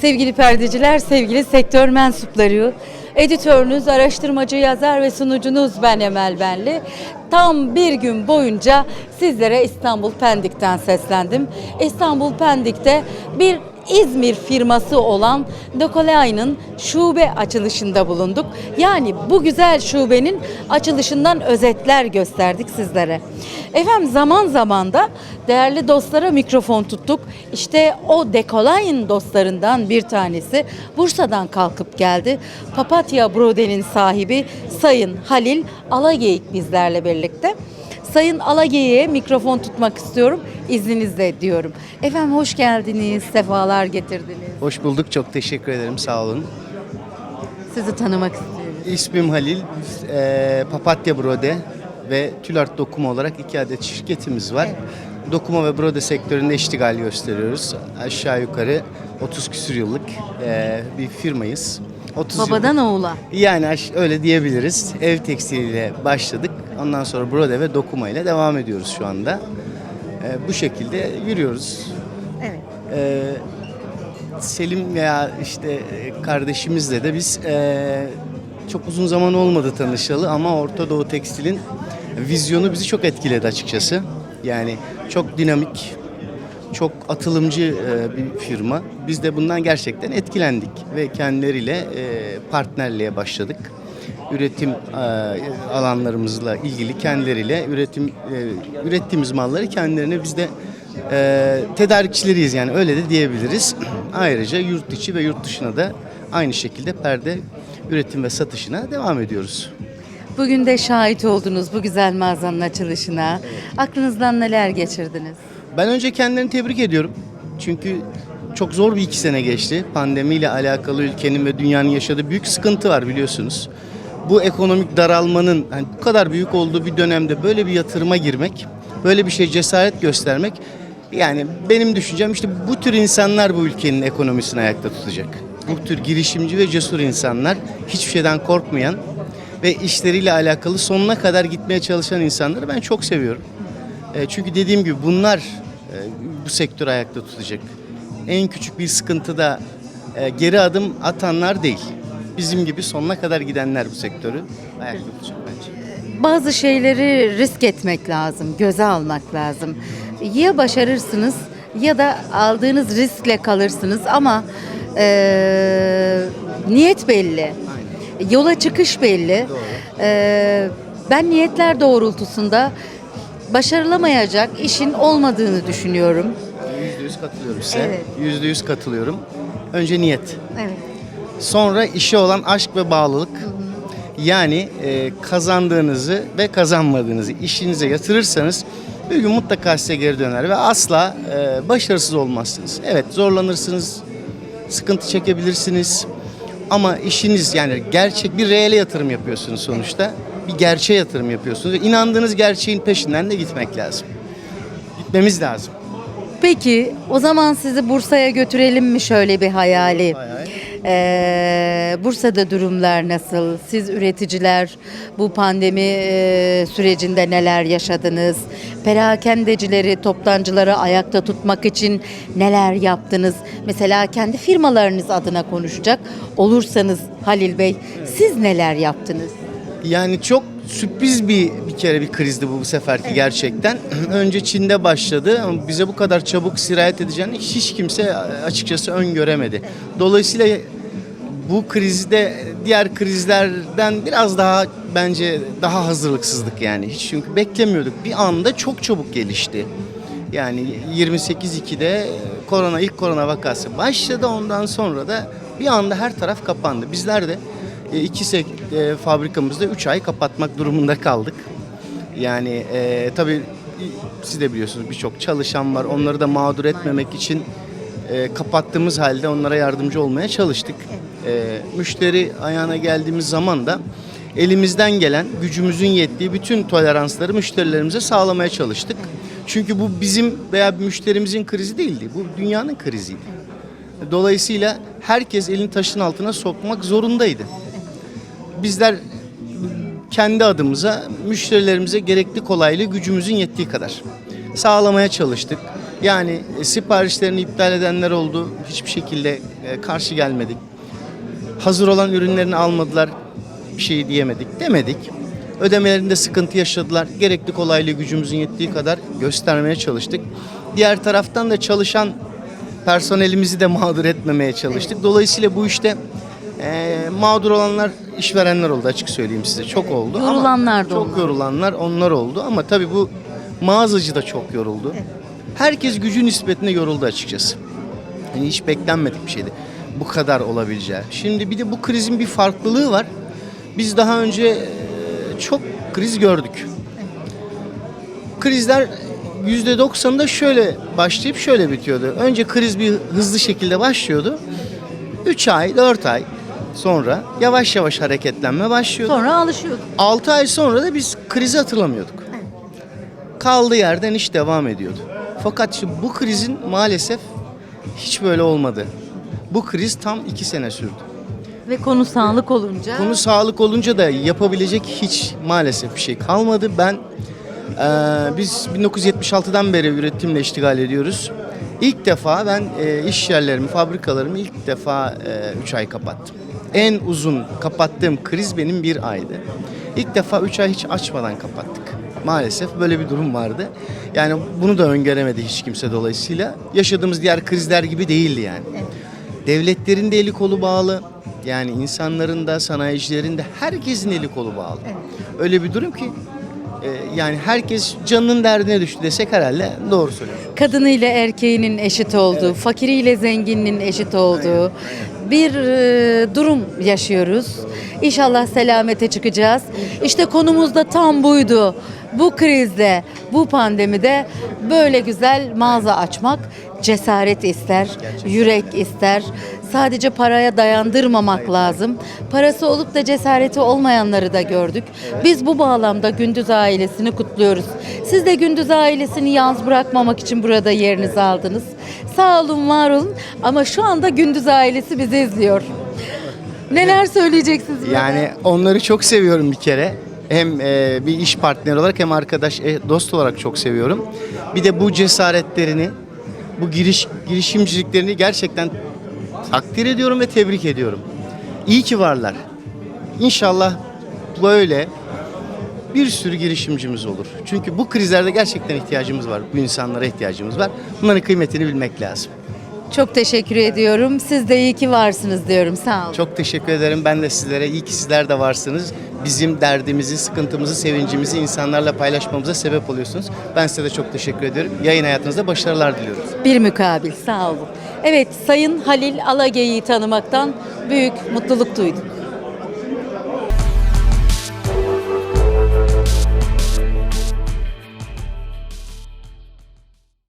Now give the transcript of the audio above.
Sevgili perdeciler, sevgili sektör mensupları, editörünüz, araştırmacı, yazar ve sunucunuz ben Emel Benli. Tam bir gün boyunca sizlere İstanbul Pendik'ten seslendim. İstanbul Pendik'te bir İzmir firması olan Decolay'ın şube açılışında bulunduk. Yani bu güzel şubenin açılışından özetler gösterdik sizlere. Efendim zaman zaman da değerli dostlara mikrofon tuttuk. İşte o Decolay'ın dostlarından bir tanesi Bursa'dan kalkıp geldi. Papatya Brode'nin sahibi Sayın Halil Alageyik bizlerle birlikte. Sayın Alageyik'e mikrofon tutmak istiyorum. İzninizle diyorum. Efendim hoş geldiniz, sefalar getirdiniz. Hoş bulduk. Çok teşekkür ederim. Sağ olun. Sizi tanımak istiyorum. İsmim Halil. Eee, Papatya Brode ve Tülart Dokuma olarak iki adet şirketimiz var. Dokuma ve brode sektöründe iştigal gösteriyoruz. Aşağı yukarı 30 küsür yıllık eee, bir firmayız. 30 yıllık- Babadan oğula. Yani öyle diyebiliriz. Ev tekstiliyle başladık. Ondan sonra brode ve dokuma ile devam ediyoruz şu anda. Eee, bu şekilde yürüyoruz. Evet. Ee, Selim veya işte e, kardeşimizle de biz e, çok uzun zaman olmadı tanışalı ama Orta Doğu Tekstil'in vizyonu bizi çok etkiledi açıkçası. Yani çok dinamik, çok atılımcı e, bir firma. Biz de bundan gerçekten etkilendik ve kendileriyle e, partnerliğe başladık. Üretim e, alanlarımızla ilgili kendileriyle üretim e, ürettiğimiz malları kendilerine biz de e, tedarikçileriyiz yani öyle de diyebiliriz. Ayrıca yurt içi ve yurt dışına da aynı şekilde perde üretim ve satışına devam ediyoruz. Bugün de şahit oldunuz bu güzel mağazanın açılışına. Aklınızdan neler geçirdiniz? Ben önce kendilerini tebrik ediyorum. Çünkü çok zor bir iki sene geçti. Pandemiyle alakalı ülkenin ve dünyanın yaşadığı büyük sıkıntı var biliyorsunuz. Bu ekonomik daralmanın hani bu kadar büyük olduğu bir dönemde böyle bir yatırıma girmek, böyle bir şey cesaret göstermek yani benim düşüncem işte bu tür insanlar bu ülkenin ekonomisini ayakta tutacak. Bu tür girişimci ve cesur insanlar hiçbir şeyden korkmayan ve işleriyle alakalı sonuna kadar gitmeye çalışan insanları ben çok seviyorum. E, çünkü dediğim gibi bunlar e, bu sektörü ayakta tutacak. En küçük bir sıkıntıda e, geri adım atanlar değil. Bizim gibi sonuna kadar gidenler bu sektörü ayakta tutacak bence. Bazı şeyleri risk etmek lazım, göze almak lazım. Ya başarırsınız ya da aldığınız riskle kalırsınız ama eee, niyet belli. Yola çıkış belli. Eee, ben niyetler doğrultusunda başarılamayacak işin olmadığını düşünüyorum. Yüzde yüz katılıyorum size. Evet. Yüzde yüz katılıyorum. Önce niyet. Evet. Sonra işe olan aşk ve bağlılık. Yani e, kazandığınızı ve kazanmadığınızı işinize yatırırsanız bir gün mutlaka size geri döner ve asla e, başarısız olmazsınız. Evet zorlanırsınız, sıkıntı çekebilirsiniz ama işiniz yani gerçek bir reele yatırım yapıyorsunuz sonuçta. Bir gerçeğe yatırım yapıyorsunuz ve inandığınız gerçeğin peşinden de gitmek lazım. Gitmemiz lazım. Peki o zaman sizi Bursa'ya götürelim mi şöyle bir hayali? Hay hay. Ee, Bursa'da durumlar nasıl? Siz üreticiler bu pandemi e, sürecinde neler yaşadınız? Perakendecileri, toptancıları ayakta tutmak için neler yaptınız? Mesela kendi firmalarınız adına konuşacak olursanız Halil Bey siz neler yaptınız? Yani çok sürpriz bir bir kere bir krizdi bu bu seferki gerçekten. Önce Çin'de başladı ama bize bu kadar çabuk sirayet edeceğini hiç, kimse açıkçası öngöremedi. Dolayısıyla bu krizde diğer krizlerden biraz daha bence daha hazırlıksızlık yani. Hiç çünkü beklemiyorduk. Bir anda çok çabuk gelişti. Yani 28.2'de korona ilk korona vakası başladı. Ondan sonra da bir anda her taraf kapandı. Bizler de e, iki sek- e, fabrikamızda 3 ay kapatmak durumunda kaldık. Yani e, tabii siz de biliyorsunuz birçok çalışan var. Onları da mağdur etmemek için e, kapattığımız halde onlara yardımcı olmaya çalıştık. E, müşteri ayağına geldiğimiz zaman da elimizden gelen gücümüzün yettiği bütün toleransları müşterilerimize sağlamaya çalıştık. Çünkü bu bizim veya müşterimizin krizi değildi. Bu dünyanın kriziydi. Dolayısıyla herkes elini taşın altına sokmak zorundaydı. Bizler kendi adımıza müşterilerimize gerekli kolaylığı gücümüzün yettiği kadar sağlamaya çalıştık. Yani e, siparişlerini iptal edenler oldu. Hiçbir şekilde e, karşı gelmedik. Hazır olan ürünlerini almadılar. Bir şey diyemedik. Demedik. Ödemelerinde sıkıntı yaşadılar. Gerekli kolaylığı gücümüzün yettiği kadar göstermeye çalıştık. Diğer taraftan da çalışan personelimizi de mağdur etmemeye çalıştık. Dolayısıyla bu işte e, mağdur olanlar işverenler oldu açık söyleyeyim size. Çok oldu. ama Yorulanlar da Çok yorulanlar onlar oldu ama tabii bu mağazacı da çok yoruldu. Herkes gücü nispetine yoruldu açıkçası. Yani hiç beklenmedik bir şeydi. Bu kadar olabileceği. Şimdi bir de bu krizin bir farklılığı var. Biz daha önce e, çok kriz gördük. Krizler %90'da şöyle başlayıp şöyle bitiyordu. Önce kriz bir hızlı şekilde başlıyordu. 3 ay, 4 ay sonra yavaş yavaş hareketlenme başlıyordu. Sonra alışıyorduk. 6 ay sonra da biz krizi hatırlamıyorduk. Kaldığı yerden iş devam ediyordu. Fakat şimdi bu krizin maalesef hiç böyle olmadı. Bu kriz tam 2 sene sürdü. Ve konu sağlık olunca Konu sağlık olunca da yapabilecek hiç maalesef bir şey kalmadı. Ben eee, biz 1976'dan beri üretimle iştigal ediyoruz. İlk defa ben eee, iş yerlerimi, fabrikalarımı ilk defa 3 ay kapattım. En uzun kapattığım kriz benim bir aydı. İlk defa 3 ay hiç açmadan kapattık. Maalesef böyle bir durum vardı. Yani bunu da öngöremedi hiç kimse dolayısıyla. Yaşadığımız diğer krizler gibi değildi yani. Devletlerin de eli kolu bağlı. Yani insanların da, sanayicilerin de herkesin eli kolu bağlı. Öyle bir durum ki yani herkes canının derdine düştü desek herhalde doğru söylüyor. kadınıyla erkeğinin eşit olduğu, fakiriyle zenginin eşit olduğu bir e, durum yaşıyoruz. İnşallah selamete çıkacağız. İşte konumuz da tam buydu. Bu krizde, bu pandemide böyle güzel mağaza açmak cesaret ister, yürek ister. Sadece paraya dayandırmamak lazım. Parası olup da cesareti olmayanları da gördük. Biz bu bağlamda Gündüz ailesini kutluyoruz. Siz de Gündüz ailesini yalnız bırakmamak için burada yerinizi aldınız. Sağ olun, var olun. Ama şu anda Gündüz ailesi bizi izliyor. Neler söyleyeceksiniz? burada? Yani onları çok seviyorum bir kere. Hem e, bir iş partneri olarak hem arkadaş, e, dost olarak çok seviyorum. Bir de bu cesaretlerini, bu giriş girişimciliklerini gerçekten takdir ediyorum ve tebrik ediyorum. İyi ki varlar. İnşallah böyle bir sürü girişimcimiz olur. Çünkü bu krizlerde gerçekten ihtiyacımız var. Bu insanlara ihtiyacımız var. Bunların kıymetini bilmek lazım. Çok teşekkür ediyorum. Siz de iyi ki varsınız diyorum. Sağ olun. Çok teşekkür ederim. Ben de sizlere iyi ki sizler de varsınız. Bizim derdimizi, sıkıntımızı, sevincimizi insanlarla paylaşmamıza sebep oluyorsunuz. Ben size de çok teşekkür ediyorum. Yayın hayatınızda başarılar diliyoruz. Bir mukabil sağ olun. Evet Sayın Halil Alage'yi tanımaktan büyük mutluluk duydum.